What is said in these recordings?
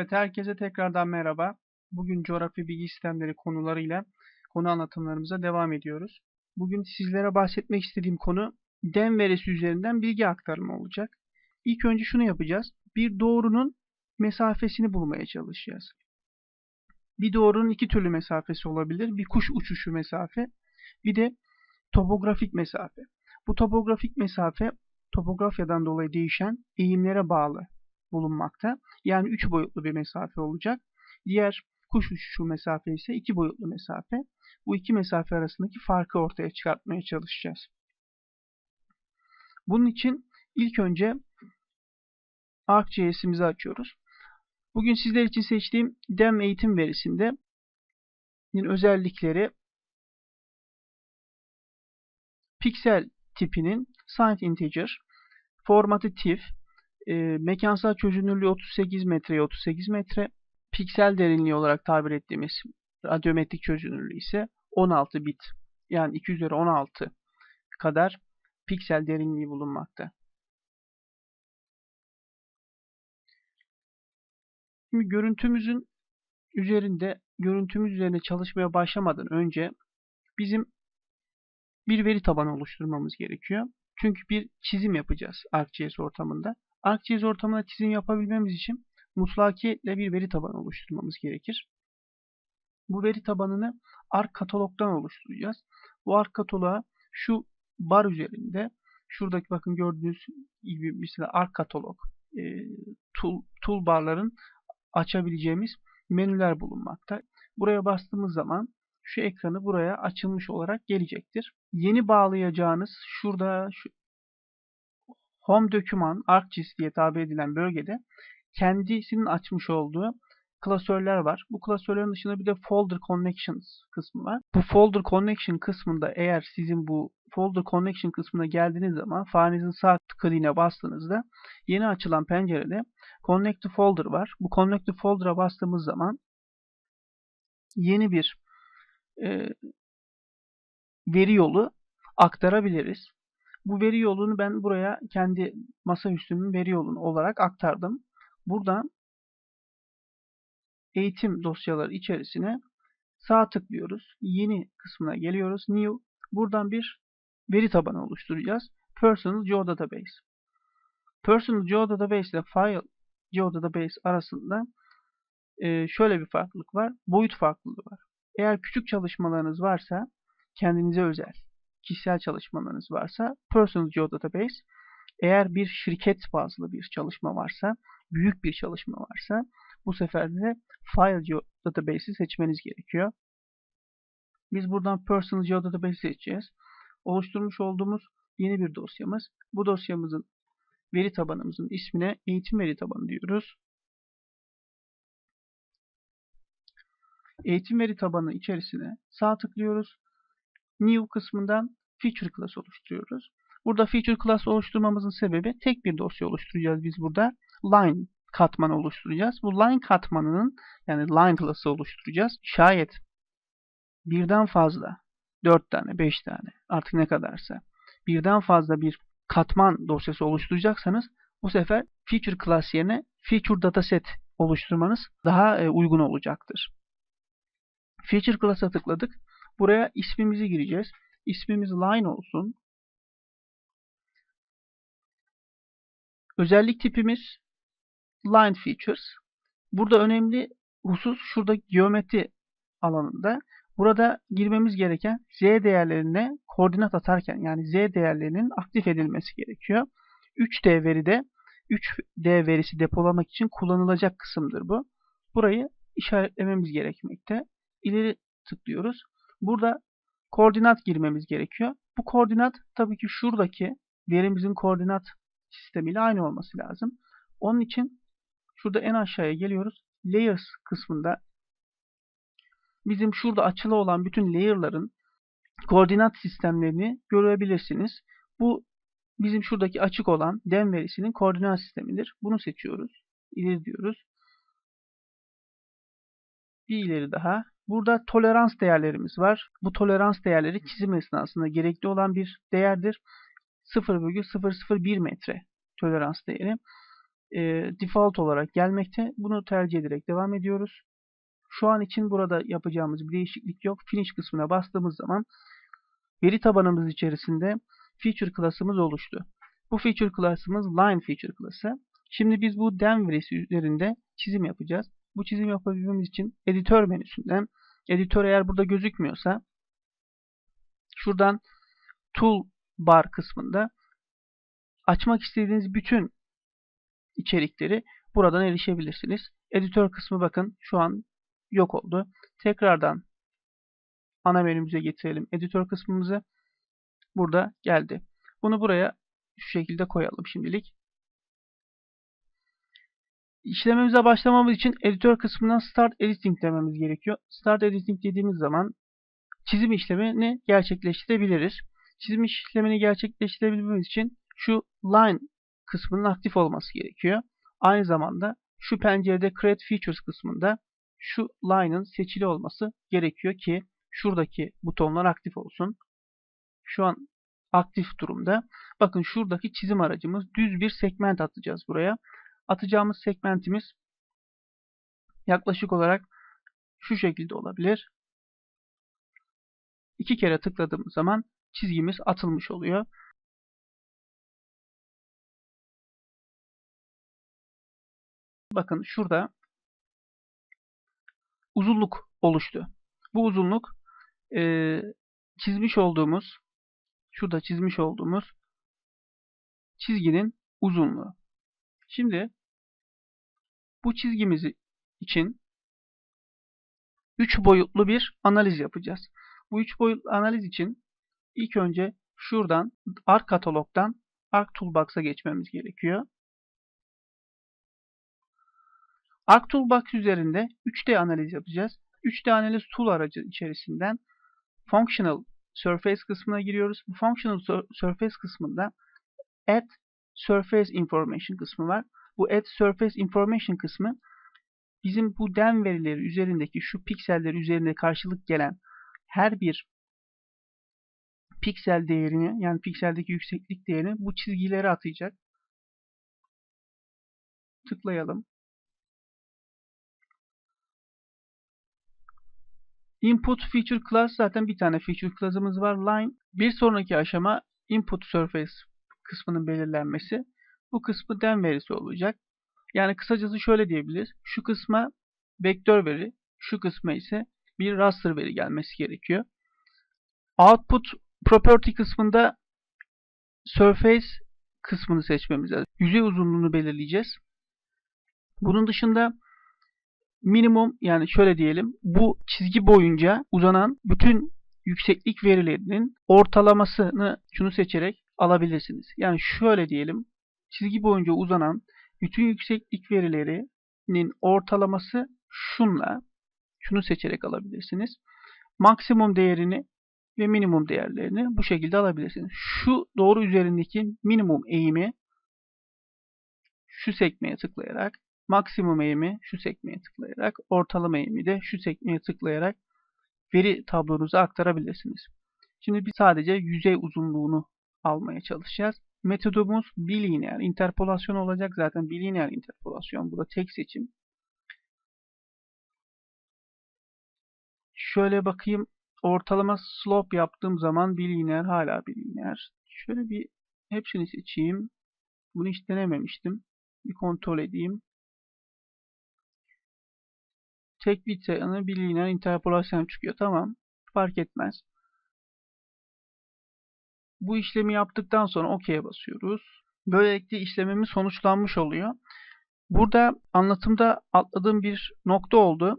Evet, herkese tekrardan merhaba. Bugün coğrafya bilgi sistemleri konularıyla konu anlatımlarımıza devam ediyoruz. Bugün sizlere bahsetmek istediğim konu dem verisi üzerinden bilgi aktarımı olacak. İlk önce şunu yapacağız. Bir doğrunun mesafesini bulmaya çalışacağız. Bir doğrunun iki türlü mesafesi olabilir. Bir kuş uçuşu mesafe, bir de topografik mesafe. Bu topografik mesafe topografyadan dolayı değişen eğimlere bağlı bulunmakta. Yani 3 boyutlu bir mesafe olacak. Diğer kuş uçuşu mesafe ise 2 boyutlu mesafe. Bu iki mesafe arasındaki farkı ortaya çıkartmaya çalışacağız. Bunun için ilk önce ArcGIS'imizi açıyoruz. Bugün sizler için seçtiğim DEM eğitim verisinde özellikleri piksel tipinin signed integer, formatı TIFF, e, mekansal çözünürlüğü 38 metreye 38 metre, piksel derinliği olarak tabir ettiğimiz radyometrik çözünürlüğü ise 16 bit yani 2 üzeri 16 kadar piksel derinliği bulunmakta. Şimdi görüntümüzün üzerinde görüntümüz üzerine çalışmaya başlamadan önce bizim bir veri tabanı oluşturmamız gerekiyor. Çünkü bir çizim yapacağız ArcGIS ortamında. ArcGIS ortamında çizim yapabilmemiz için mutlakiyetle bir veri tabanı oluşturmamız gerekir. Bu veri tabanını Arc katalogdan oluşturacağız. Bu Arc kataloğa şu bar üzerinde şuradaki bakın gördüğünüz gibi mesela Arc katalog e, tool, toolbarların açabileceğimiz menüler bulunmakta. Buraya bastığımız zaman şu ekranı buraya açılmış olarak gelecektir. Yeni bağlayacağınız şurada şu Home Document ArcGIS diye tabir edilen bölgede kendisinin açmış olduğu klasörler var. Bu klasörlerin dışında bir de Folder Connections kısmı var. Bu Folder Connection kısmında eğer sizin bu Folder Connection kısmına geldiğiniz zaman farenizin sağ tıkladığına bastığınızda yeni açılan pencerede Connect to Folder var. Bu Connect to Folder'a bastığımız zaman yeni bir e, veri yolu aktarabiliriz. Bu veri yolunu ben buraya kendi masaüstümün veri yolunu olarak aktardım. Buradan eğitim dosyaları içerisine sağ tıklıyoruz. Yeni kısmına geliyoruz. New. Buradan bir veri tabanı oluşturacağız. Personal Geodatabase. Personal Geodatabase ile File Geodatabase arasında şöyle bir farklılık var. Boyut farklılığı var. Eğer küçük çalışmalarınız varsa kendinize özel kişisel çalışmalarınız varsa Personal Geodatabase eğer bir şirket bazlı bir çalışma varsa, büyük bir çalışma varsa bu sefer de File Geodatabase'i seçmeniz gerekiyor. Biz buradan Personal Geodatabase seçeceğiz. Oluşturmuş olduğumuz yeni bir dosyamız. Bu dosyamızın veri tabanımızın ismine eğitim veri tabanı diyoruz. Eğitim veri tabanı içerisine sağ tıklıyoruz. New kısmından Feature Class oluşturuyoruz. Burada Feature Class oluşturmamızın sebebi tek bir dosya oluşturacağız biz burada. Line katmanı oluşturacağız. Bu line katmanının yani line class'ı oluşturacağız. Şayet birden fazla 4 tane, 5 tane artık ne kadarsa birden fazla bir katman dosyası oluşturacaksanız bu sefer feature class yerine feature dataset oluşturmanız daha e, uygun olacaktır. Feature class'a tıkladık. Buraya ismimizi gireceğiz. İsmimiz line olsun. Özellik tipimiz line features. Burada önemli husus şurada geometri alanında. Burada girmemiz gereken z değerlerine koordinat atarken yani z değerlerinin aktif edilmesi gerekiyor. 3D veride 3D verisi depolamak için kullanılacak kısımdır bu. Burayı işaretlememiz gerekmekte. İleri tıklıyoruz. Burada koordinat girmemiz gerekiyor. Bu koordinat tabii ki şuradaki verimizin koordinat sistemiyle aynı olması lazım. Onun için şurada en aşağıya geliyoruz. Layers kısmında bizim şurada açılı olan bütün layer'ların koordinat sistemlerini görebilirsiniz. Bu bizim şuradaki açık olan dem verisinin koordinat sistemidir. Bunu seçiyoruz. İleri diyoruz. Bir ileri daha. Burada tolerans değerlerimiz var. Bu tolerans değerleri çizim esnasında gerekli olan bir değerdir. 0,001 metre tolerans değeri. e, default olarak gelmekte. Bunu tercih ederek devam ediyoruz. Şu an için burada yapacağımız bir değişiklik yok. Finish kısmına bastığımız zaman veri tabanımız içerisinde feature klasımız oluştu. Bu feature klasımız line feature klası. Şimdi biz bu dem verisi üzerinde çizim yapacağız. Bu çizim yapabilmemiz için editör menüsünden editör eğer burada gözükmüyorsa şuradan tool bar kısmında açmak istediğiniz bütün içerikleri buradan erişebilirsiniz. Editör kısmı bakın şu an yok oldu. Tekrardan ana menümüze getirelim editör kısmımızı. Burada geldi. Bunu buraya şu şekilde koyalım şimdilik. İşlememize başlamamız için editör kısmından Start Editing dememiz gerekiyor. Start Editing dediğimiz zaman çizim işlemini gerçekleştirebiliriz. Çizim işlemini gerçekleştirebilmemiz için şu Line kısmının aktif olması gerekiyor. Aynı zamanda şu pencerede Create Features kısmında şu line'ın seçili olması gerekiyor ki şuradaki butonlar aktif olsun. Şu an aktif durumda. Bakın şuradaki çizim aracımız düz bir segment atacağız buraya. Atacağımız segmentimiz yaklaşık olarak şu şekilde olabilir. İki kere tıkladığımız zaman çizgimiz atılmış oluyor. Bakın şurada uzunluk oluştu. Bu uzunluk e, çizmiş olduğumuz şurada çizmiş olduğumuz çizginin uzunluğu. Şimdi bu çizgimiz için 3 boyutlu bir analiz yapacağız. Bu 3 boyutlu analiz için ilk önce şuradan Arc katalogdan Arc Toolbox'a geçmemiz gerekiyor. Arc Toolbox üzerinde 3D analiz yapacağız. 3D analiz tool aracı içerisinden Functional Surface kısmına giriyoruz. Bu Functional Surface kısmında Add Surface Information kısmı var. Bu Add Surface Information kısmı bizim bu den verileri üzerindeki şu pikseller üzerinde karşılık gelen her bir piksel değerini yani pikseldeki yükseklik değerini bu çizgilere atayacak. Tıklayalım. Input feature class zaten bir tane feature class'ımız var. Line. Bir sonraki aşama input surface kısmının belirlenmesi. Bu kısmı den verisi olacak. Yani kısacası şöyle diyebiliriz. Şu kısma vektör veri, şu kısma ise bir raster veri gelmesi gerekiyor. Output property kısmında surface kısmını seçmemiz lazım. Yüzey uzunluğunu belirleyeceğiz. Bunun dışında minimum yani şöyle diyelim bu çizgi boyunca uzanan bütün yükseklik verilerinin ortalamasını şunu seçerek alabilirsiniz. Yani şöyle diyelim çizgi boyunca uzanan bütün yükseklik verilerinin ortalaması şunla şunu seçerek alabilirsiniz. Maksimum değerini ve minimum değerlerini bu şekilde alabilirsiniz. Şu doğru üzerindeki minimum eğimi şu sekmeye tıklayarak maksimum eğimi şu sekmeye tıklayarak, ortalama eğimi de şu sekmeye tıklayarak veri tablonuza aktarabilirsiniz. Şimdi biz sadece yüzey uzunluğunu almaya çalışacağız. Metodumuz bilineer interpolasyon olacak. Zaten bilineer interpolasyon. Bu da tek seçim. Şöyle bakayım. Ortalama slope yaptığım zaman bilineer hala bilineer. Şöyle bir hepsini seçeyim. Bunu hiç denememiştim. Bir kontrol edeyim tek bit sayını bilinen interpolasyon çıkıyor. Tamam. Fark etmez. Bu işlemi yaptıktan sonra OK'ye basıyoruz. Böylelikle işlemimiz sonuçlanmış oluyor. Burada anlatımda atladığım bir nokta oldu.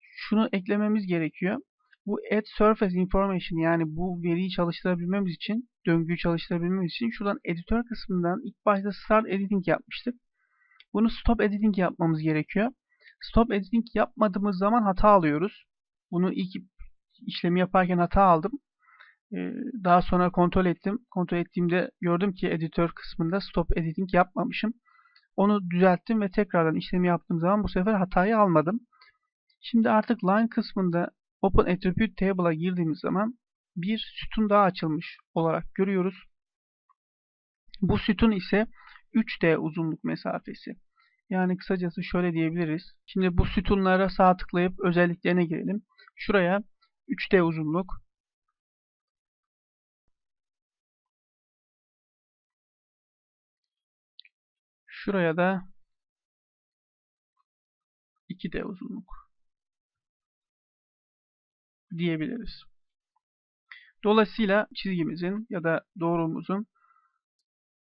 Şunu eklememiz gerekiyor. Bu add surface information yani bu veriyi çalıştırabilmemiz için, döngüyü çalıştırabilmemiz için şuradan editör kısmından ilk başta start editing yapmıştık. Bunu stop editing yapmamız gerekiyor. Stop editing yapmadığımız zaman hata alıyoruz. Bunu ilk işlemi yaparken hata aldım. Ee, daha sonra kontrol ettim. Kontrol ettiğimde gördüm ki editör kısmında stop editing yapmamışım. Onu düzelttim ve tekrardan işlemi yaptığım zaman bu sefer hatayı almadım. Şimdi artık line kısmında Open Attribute Table'a girdiğimiz zaman bir sütun daha açılmış olarak görüyoruz. Bu sütun ise 3D uzunluk mesafesi. Yani kısacası şöyle diyebiliriz. Şimdi bu sütunlara sağ tıklayıp özelliklerine girelim. Şuraya 3D uzunluk Şuraya da 2D uzunluk diyebiliriz. Dolayısıyla çizgimizin ya da doğrumuzun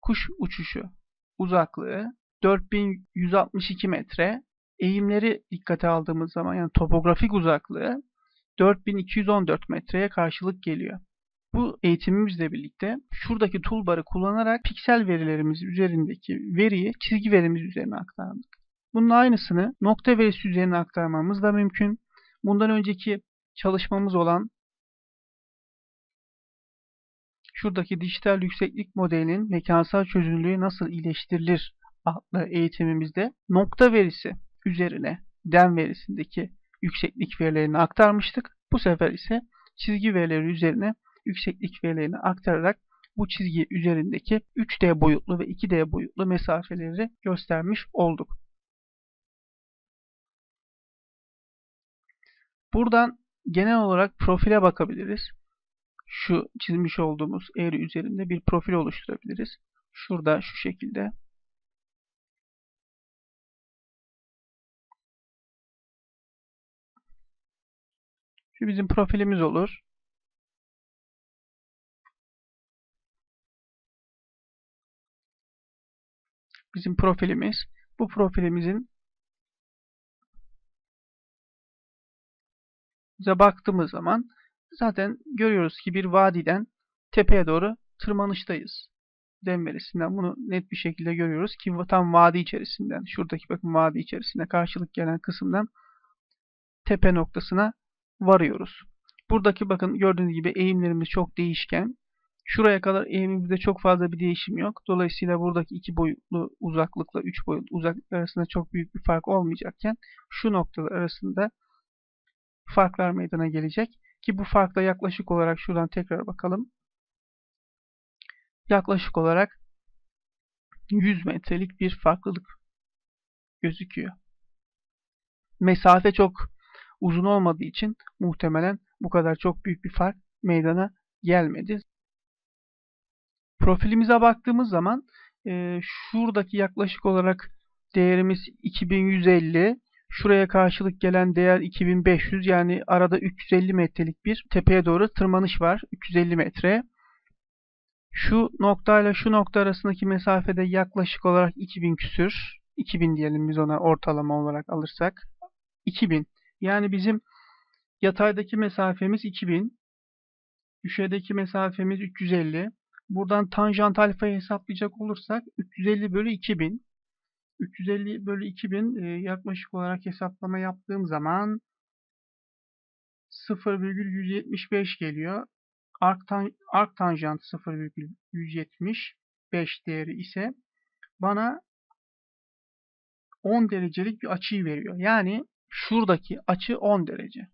kuş uçuşu uzaklığı 4162 metre. Eğimleri dikkate aldığımız zaman yani topografik uzaklığı 4214 metreye karşılık geliyor. Bu eğitimimizle birlikte şuradaki toolbar'ı kullanarak piksel verilerimiz üzerindeki veriyi çizgi verimiz üzerine aktardık. Bunun aynısını nokta verisi üzerine aktarmamız da mümkün. Bundan önceki çalışmamız olan şuradaki dijital yükseklik modelinin mekansal çözünürlüğü nasıl iyileştirilir adlı eğitimimizde nokta verisi üzerine den verisindeki yükseklik verilerini aktarmıştık. Bu sefer ise çizgi verileri üzerine yükseklik verilerini aktararak bu çizgi üzerindeki 3D boyutlu ve 2D boyutlu mesafeleri göstermiş olduk. Buradan genel olarak profile bakabiliriz. Şu çizmiş olduğumuz eğri üzerinde bir profil oluşturabiliriz. Şurada şu şekilde. Şu bizim profilimiz olur. Bizim profilimiz. Bu profilimizin bize baktığımız zaman zaten görüyoruz ki bir vadiden tepeye doğru tırmanıştayız. Denverisinden bunu net bir şekilde görüyoruz ki tam vadi içerisinden, şuradaki bakın vadi içerisinde karşılık gelen kısımdan tepe noktasına varıyoruz. Buradaki bakın gördüğünüz gibi eğimlerimiz çok değişken. Şuraya kadar eğimimizde çok fazla bir değişim yok. Dolayısıyla buradaki iki boyutlu uzaklıkla üç boyutlu uzaklık arasında çok büyük bir fark olmayacakken şu noktalar arasında farklar meydana gelecek. Ki bu farkla yaklaşık olarak şuradan tekrar bakalım. Yaklaşık olarak 100 metrelik bir farklılık gözüküyor. Mesafe çok uzun olmadığı için muhtemelen bu kadar çok büyük bir fark meydana gelmedi. Profilimize baktığımız zaman e, şuradaki yaklaşık olarak değerimiz 2150. Şuraya karşılık gelen değer 2500 yani arada 350 metrelik bir tepeye doğru tırmanış var. 350 metre. Şu noktayla şu nokta arasındaki mesafede yaklaşık olarak 2000 küsür. 2000 diyelim biz ona ortalama olarak alırsak. 2000. Yani bizim yataydaki mesafemiz 2000. Düşeydeki mesafemiz 350. Buradan tanjant alfayı hesaplayacak olursak 350 bölü 2000. 350 bölü 2000 e, yaklaşık olarak hesaplama yaptığım zaman 0,175 geliyor. Arc, tan arc tanjant 0,175 değeri ise bana 10 derecelik bir açıyı veriyor. Yani şuradaki açı 10 derece.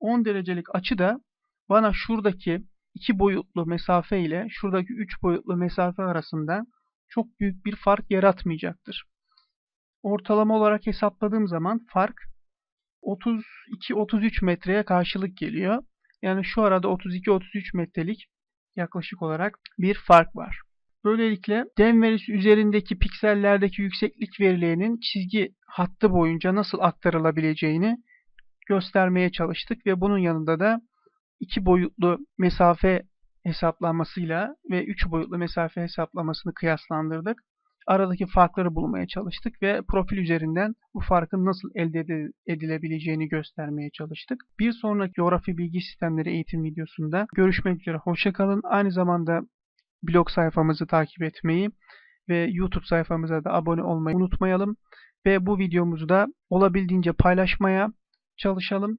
10 derecelik açı da bana şuradaki iki boyutlu mesafe ile şuradaki üç boyutlu mesafe arasında çok büyük bir fark yaratmayacaktır. Ortalama olarak hesapladığım zaman fark 32-33 metreye karşılık geliyor. Yani şu arada 32-33 metrelik yaklaşık olarak bir fark var. Böylelikle dem verisi üzerindeki piksellerdeki yükseklik verilerinin çizgi hattı boyunca nasıl aktarılabileceğini göstermeye çalıştık ve bunun yanında da iki boyutlu mesafe hesaplanmasıyla ve üç boyutlu mesafe hesaplamasını kıyaslandırdık. Aradaki farkları bulmaya çalıştık ve profil üzerinden bu farkın nasıl elde edilebileceğini göstermeye çalıştık. Bir sonraki coğrafi bilgi sistemleri eğitim videosunda görüşmek üzere. Hoşçakalın. Aynı zamanda blog sayfamızı takip etmeyi ve YouTube sayfamıza da abone olmayı unutmayalım. Ve bu videomuzu da olabildiğince paylaşmaya çalışalım.